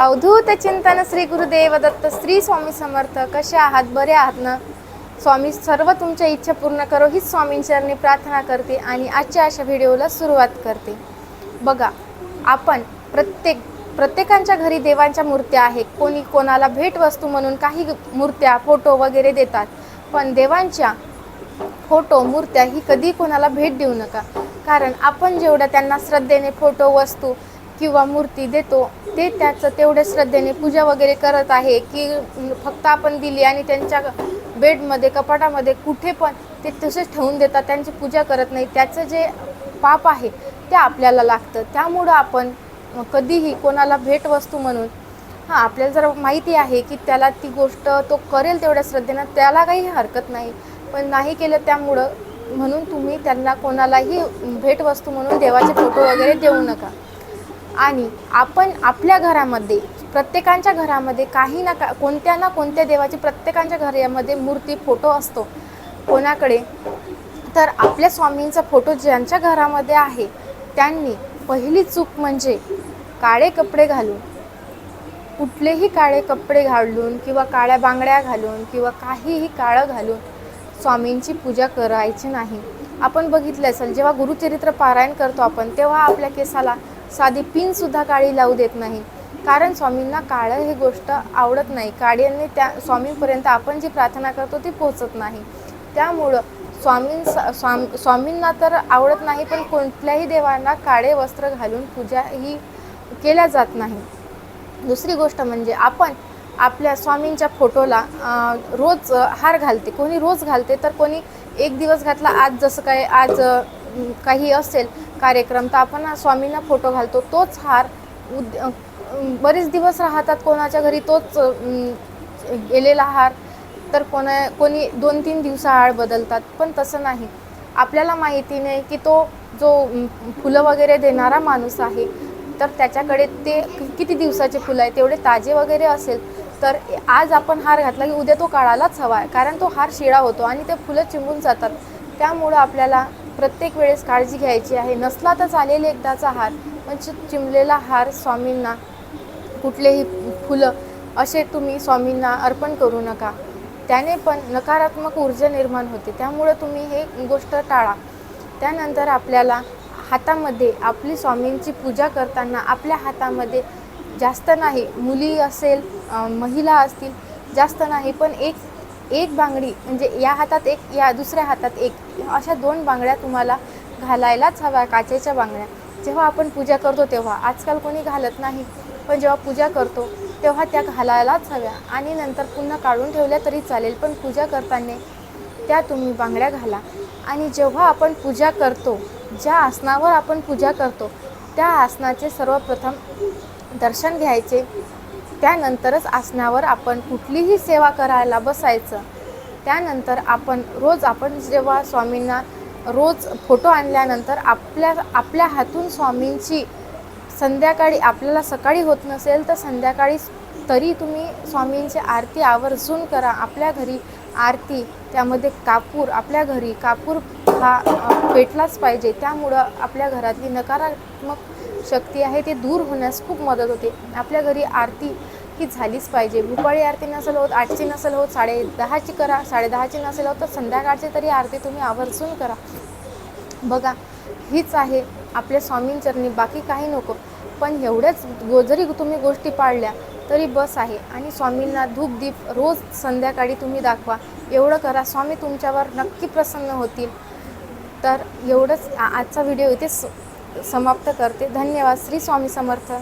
अवधूत चिंतन श्री गुरुदेव दत्त श्री स्वामी समर्थ कसे आहात बरे आहात ना? स्वामी सर्व तुमच्या इच्छा पूर्ण करो हीच स्वामींचरणी प्रार्थना करते आणि आजच्या अशा व्हिडिओला सुरुवात करते. बघा आपण प्रत्येक प्रत्येकांच्या घरी देवांच्या मूर्त्या आहेत. कोणी कोणाला भेटवस्तू म्हणून काही मूर्त्या फोटो वगैरे देतात. पण देवांच्या फोटो मूर्त्या ही कधी कोणाला भेट देऊ नका. कारण आपण जेवढ्या त्यांना श्रद्धेने फोटो वस्तू किंवा मूर्ती देतो ते त्याचं तेवढ्या श्रद्धेने पूजा वगैरे करत आहे की फक्त आपण दिली आणि त्यांच्या बेडमध्ये कपाटामध्ये कुठे पण ते तसेच ठेवून देतात त्यांची पूजा करत नाही. त्याचं जे पाप आहे ते आपल्याला लागतं. त्यामुळं आपण कधीही कोणाला भेटवस्तू म्हणून हां आपल्याला जर माहिती आहे की त्याला ती गोष्ट तो करेल तेवढ्या श्रद्धेनं त्याला काही हरकत नाही. पण नाही केलं त्यामुळं म्हणून तुम्ही त्यांना कोणालाही भेटवस्तू म्हणून देवाचे फोटो वगैरे देऊ नका. आणि आपण आपल्या घरामध्ये प्रत्येकांच्या घरामध्ये काही ना का कोणत्या ना कोणत्या देवाची प्रत्येकांच्या घरामध्ये मूर्ती फोटो असतो. कोणाकडे? तर आपल्या स्वामींचा फोटो ज्यांच्या घरामध्ये आहे त्यांनी पहिली चूक म्हणजे काळे कपडे घालून कुठलेही काळे कपडे घालून किंवा काळ्या बांगड्या घालून किंवा काहीही काळं घालून स्वामींची पूजा करायची नाही. आपण बघितलं असेल जेव्हा गुरुचरित्र पारायण करतो आपण तेव्हा आपल्या केसाला साधी पिनसुद्धा काळी लावू देत नाही. कारण स्वामींना काळं ही गोष्ट आवडत नाही. काळ्यांनी त्या स्वामींपर्यंत आपण जी प्रार्थना करतो ती पोचत नाही. त्यामुळं स्वामीं स्वाम स्वामींना तर आवडत नाही पण कोणत्याही देवांना काळे वस्त्र घालून पूजा ही केल्या जात नाही. दुसरी गोष्ट म्हणजे आपण आपल्या स्वामींच्या फोटोला रोज हार घालते. कोणी रोज घालते तर कोणी एक दिवस घातला आज जसं काय आज काही असेल कार्यक्रम तर आपण स्वामींना फोटो घालतो. तोच हार उद बरेच दिवस राहतात कोणाच्या घरी तोच गेलेला हार. तर कोणा कोणी दोन तीन दिवसा आळ बदलतात पण तसं नाही. आपल्याला माहिती नाही की तो जो फुलं वगैरे देणारा माणूस आहे तर त्याच्याकडे ते किती दिवसाचे फुलं आहे तेवढे ताजे वगैरे असेल तर आज आपण हार घातला की उद्या तो काळालाच हवा आहे कारण तो हार शिळा होतो आणि ते फुलं चिंबून जातात. त्यामुळं आपल्याला प्रत्येक वेळेस काळजी घ्यायची आहे. नसला तर चालेल एकदाचा हार पण चिमलेला हार स्वामींना कुठलेही फुलं असे तुम्ही स्वामींना अर्पण करू नका. त्याने पण नकारात्मक ऊर्जा निर्माण होते. त्यामुळं तुम्ही हे गोष्ट टाळा. त्यानंतर आपल्याला हातामध्ये आपली स्वामींची पूजा करताना आपल्या हातामध्ये जास्त नाही मुली असेल महिला असतील जास्त नाही पण एक एक बांगडी म्हणजे या हातात एक या दुसऱ्या हातात एक अशा दोन बांगड्या तुम्हाला घालायलाच हव्या काचेच्या बांगड्या. जेव्हा आपण पूजा करतो तेव्हा आजकाल कोणी घालत नाही पण जेव्हा पूजा करतो तेव्हा त्या घालायलाच हव्या. आणि नंतर पुन्हा काढून ठेवल्या तरी चालेल पण पूजा करताना त्या तुम्ही बांगड्या घाला. आणि जेव्हा आपण पूजा करतो ज्या आसनावर आपण पूजा करतो त्या आसनाचे सर्वप्रथम दर्शन घ्यायचे. त्यानंतरच आसनावर आपण कुठलीही सेवा करायला बसायचं. त्यानंतर आपण रोज आपण जेव्हा स्वामींना रोज फोटो आणल्यानंतर आपल्या आपल्या हातून स्वामींची संध्याकाळी आपल्याला सकाळी होत नसेल तर संध्याकाळी तरी तुम्ही स्वामींची आरती आवर्जून करा. आपल्या घरी आरती त्यामध्ये कापूर आपल्या घरी कापूर हा पेटलाच पाहिजे. त्यामुळं आपल्या घरातली नकारात्मक शक्ती आहे ती दूर होण्यास खूप मदत होते. आपल्या घरी आरती ही झालीच पाहिजे. भूपाळी आरती नसेल होत आठची नसेल होत साडे दहाची करा साडेदहाची नसेल होत तर संध्याकाळची तरी आरती तुम्ही आवर्जून करा. बघा हीच आहे आपल्या स्वामींचरणी बाकी काही नको. पण एवढ्याच गो जरी तुम्ही गोष्टी पाळल्या तरी बस आहे. आणि स्वामींना धूपदीप रोज संध्याकाळी तुम्ही दाखवा. एवढं करा. स्वामी तुमच्यावर नक्की प्रसन्न होतील. तर एवढंच आजचा व्हिडिओ इथेच समाप्त करते. धन्यवाद. श्री स्वामी समर्थ.